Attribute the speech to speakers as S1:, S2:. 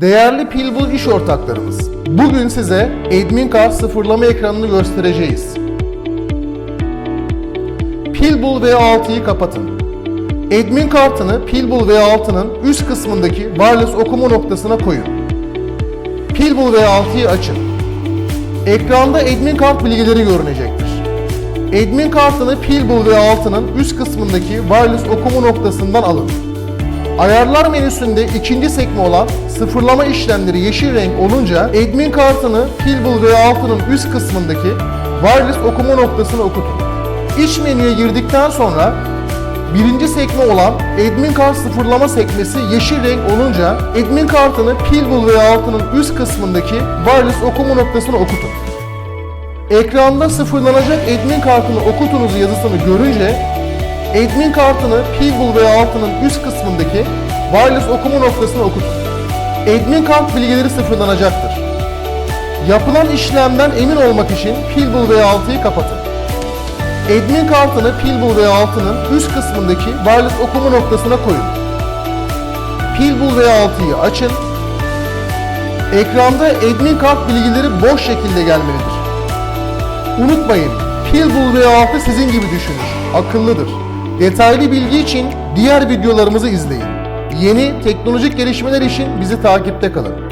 S1: Değerli Pilbul iş ortaklarımız, bugün size Admin Card sıfırlama ekranını göstereceğiz. Pilbul V6'yı kapatın. Admin kartını Pilbul V6'nın üst kısmındaki wireless okuma noktasına koyun. Pilbul V6'yı açın. Ekranda admin kart bilgileri görünecektir. Admin kartını Pilbul V6'nın üst kısmındaki wireless okuma noktasından alın. Ayarlar menüsünde ikinci sekme olan sıfırlama işlemleri yeşil renk olunca admin kartını Pilbul V6'nın üst kısmındaki wireless okuma noktasına okutun. İç menüye girdikten sonra birinci sekme olan admin kart sıfırlama sekmesi yeşil renk olunca admin kartını Pilbul V6'nın üst kısmındaki wireless okuma noktasına okutun. Ekranda sıfırlanacak admin kartını okutunuz yazısını görünce admin kartını Pilbul V6'nın üst kısmındaki wireless okuma noktasına okutun. Admin kart bilgileri sıfırlanacaktır. Yapılan işlemden emin olmak için Pilbul V6'yı kapatın. Admin kartını Pilbul V6'nın üst kısmındaki wireless okuma noktasına koyun. Pilbul V6'yı açın. Ekranda admin kart bilgileri boş şekilde gelmelidir. Unutmayın, Pilbul V6 sizin gibi düşünür, akıllıdır. Detaylı bilgi için diğer videolarımızı izleyin. Yeni teknolojik gelişmeler için bizi takipte kalın.